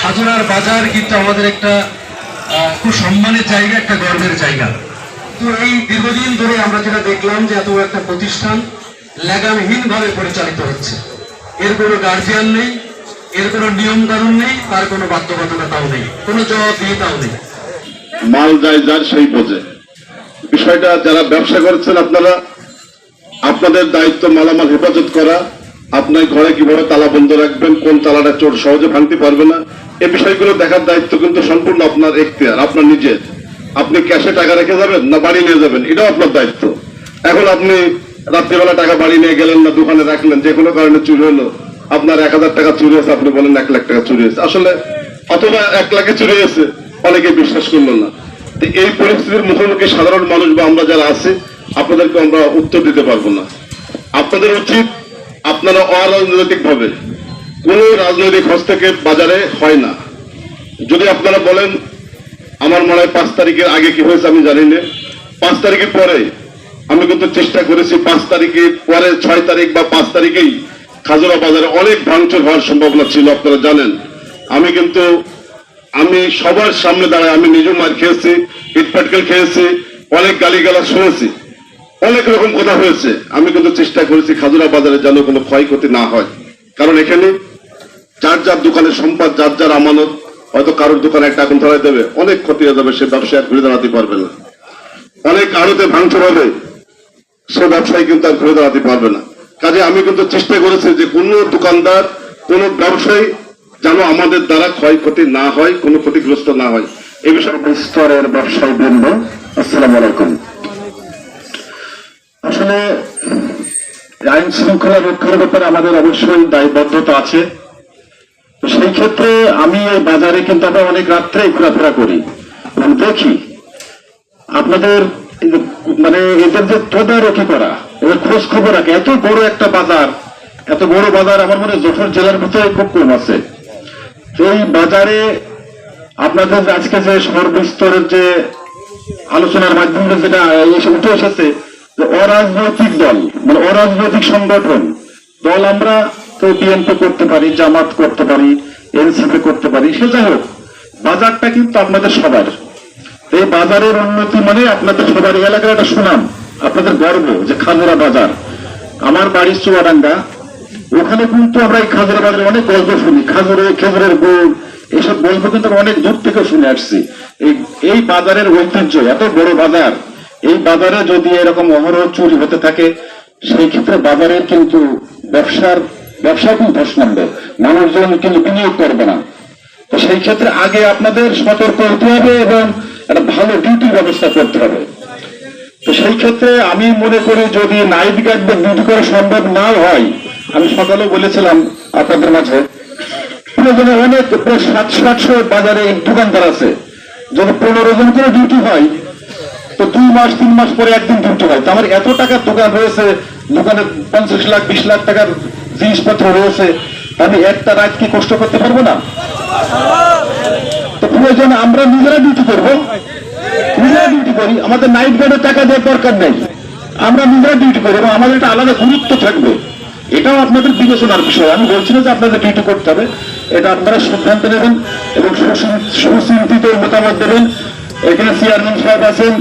খাজুরার বাজার কিন্তু আমাদের একটা খুব সম্মানের জায়গা, একটা গর্বের জায়গা। তো এই দীর্ঘদিন ধরে আমরা যেটা দেখলাম যে এত একটা প্রতিষ্ঠান লাগামহীন ভাবে পরিচালিত হচ্ছে। এর কোনো গার্জিয়ান নেই, এর কোনো নিয়ম কানুন নেই, তার কোনো বাধ্যবাধকতাও নেই, কোনো জবাবদিহিতাও নেই। মাল যায়, যার সেই বোঝে। বিষয়টা যারা ব্যবসা করছেন আপনারা, আপনাদের দায়িত্ব মালামাল হেফাজত করা। আপনার ঘরে কীভাবে তালা বন্ধ রাখবেন, কোন তালাটা চোর সহজে ভাঙতে পারবে না এই বিষয়গুলো দেখার দায়িত্ব কিন্তু সম্পূর্ণ আপনার এখতিয়ার, আপনার নিজের। আপনি ক্যাশে টাকা রেখে যাবেন না বাড়ি নিয়ে যাবেন? এটাও আপনার দায়িত্ব। এখন আপনি রাত্রিবেলা টাকা বাড়ি নিয়ে গেলেন না, দোকানে রাখলেন, যে কোনো কারণে চুরি হলো, আপনার এক হাজার টাকা চুরি হয়েছে, আপনি বলেন এক লাখ টাকা চুরি হয়েছে। আসলে অথবা এক লাখে চুরি হয়েছে অনেকে বিশ্বাস করল না। তো এই পরিস্থিতির মুখোমুখি সাধারণ মানুষ বা আমরা যারা আছি, আপনাদেরকে আমরা উত্তর দিতে পারব না। আপনাদের উচিত আপনারা অরাজনৈতিক ভাবে কোন রাজনৈতিক হস্তক্ষেপ বাজারে হয় না। যদি আপনারা বলেন, আমার মনে হয় পাঁচ তারিখের আগে কি হয়েছে আমি জানি না। পাঁচ তারিখের পরে আমি কিন্তু চেষ্টা করেছি পাঁচ তারিখের পরে ছয় তারিখ বা পাঁচ তারিখেই খাজুরা বাজারে অনেক ভাঙচুর হওয়ার সম্ভাবনা ছিল, আপনারা জানেন। আমি কিন্তু, আমি সবার সামনে দাঁড়ায় আমি নিজেও মার খেয়েছি ইটপাটকেল খেয়েছি, অনেক গালিগালা শুনেছি। অনেক রকম কথা হয়েছে। আমি কিন্তু চেষ্টা করেছি খাজুরা বাজারে যেন কোনো ক্ষয়ক্ষতি না হয়। কারণ এখানে যার যার দোকানের সম্পদ, যার যার আমানত, হয়তো কারোর দোকানে একটা আগুন ধরাই দেবে, অনেক ক্ষতি হয়ে যাবে, সে ব্যবসায় ঘুরে দাঁড়াতে পারবে না। অনেক আড়তে ভাঙচুর হবে, সে ব্যবসায়ী কিন্তু আর ঘুরে দাঁড়াতে পারবে না। কাজে আমি কিন্তু চেষ্টা করেছি যে কোনো দোকানদার, কোনো ব্যবসায়ী যেন আমাদের দ্বারা ক্ষয়ক্ষতি না হয়, কোনো ক্ষতিগ্রস্ত না হয়। এই বিষয়ে স্তরের ব্যবসায়ী বৃন্দ, আসসালাম আলাইকুম। আসলে আইন শৃঙ্খলা রক্ষার ব্যাপারে আমাদের অবশ্যই দায়বদ্ধতা আছে। সেই ক্ষেত্রে আমি এই বাজারে কিন্তু আমরা অনেক রাত্রে ঘোরাফেরা করি। এবং দেখি আপনাদের মানে এদের যে তদারকি করা, এদের খোঁজ খবর রাখে, এত বড় একটা বাজার, এত বড় বাজার আমার মনে যশোর জেলার ভিতরে খুব কম আছে। এই বাজারে আপনাদের আজকে যে সর্বস্তরের যে আলোচনার মাধ্যমে যেটা উঠে এসেছে, যে অরাজনৈতিক দল মানে অরাজনৈতিক সংগঠন, দল আমরা তো বিএনপি করতে পারি, জামাত করতে পারি, এনসিপি করতে পারি, সে যাই হোক, বাজারটা কিন্তু আপনাদের সবার। এই বাজারের উন্নতি মানে আপনাদের সবার এলাকার একটা সুনাম, আপনাদের গর্ব যে খাজুরা বাজার। আমার বাড়ি চুয়াডাঙ্গা, ওখানে কিন্তু আমরা এই খাজুরা বাজারে অনেক গল্প শুনি, খাজুরে, খেজুরের গুড় এইসব গল্প কিন্তু অনেক দূর থেকে শুনে আসছি। এই এই বাজারের ঐতিহ্য, এত বড় বাজার, এই বাজারে যদি এরকম অহরহ চুরি হতে থাকে, সেই ক্ষেত্রে বাজারের কিন্তু ব্যবসার ব্যবসা ধস নামবে মানুষজন কিন্তু বিনিয়োগ করবে না। তো সেই ক্ষেত্রে আগে আপনাদের সতর্ক হতে হবে এবং একটা ভালো ডিউটির ব্যবস্থা করতে হবে। তো সেই ক্ষেত্রে আমি মনে করি যদি নাইট গার্ড বা ডিউটি করা সম্ভব না হয়, আমি সকালে বলেছিলাম আপনাদের মাঝে প্রয়োজনে অনেক প্রায় সাতশো আটশো বাজারে দোকানদার আছে। যদি পনেরো জন করে ডিউটি হয়, তো দুই মাস, তিন মাস পরে একদিন ডিউটি হয়। তো আমার এত টাকার দোকান রয়েছে, দোকানে পঞ্চাশ লাখ, বিশ লাখ টাকার জিনিসপত্র রয়েছে, আমি একটা রাত কি কষ্ট করতে পারব না? তো প্রয়োজনে আমরা নিজেরা ডিউটি করব। নিজেরা ডিউটি করি, আমাদের নাইট গার্ডের টাকা দেওয়ার দরকার নেই। আমরা নিজেরা ডিউটি করি এবং আমাদের একটা আলাদা গুরুত্ব থাকবে। এটাও আপনাদের বিবেচনার বিষয়। আমি বলছি না যে আপনাদের ডিউটি করতে হবে, এটা আপনারা সিদ্ধান্ত নেবেন এবং সুচিন্তিত মতামত দেবেন। এখানে চেয়ারম্যান সাহেব আছেন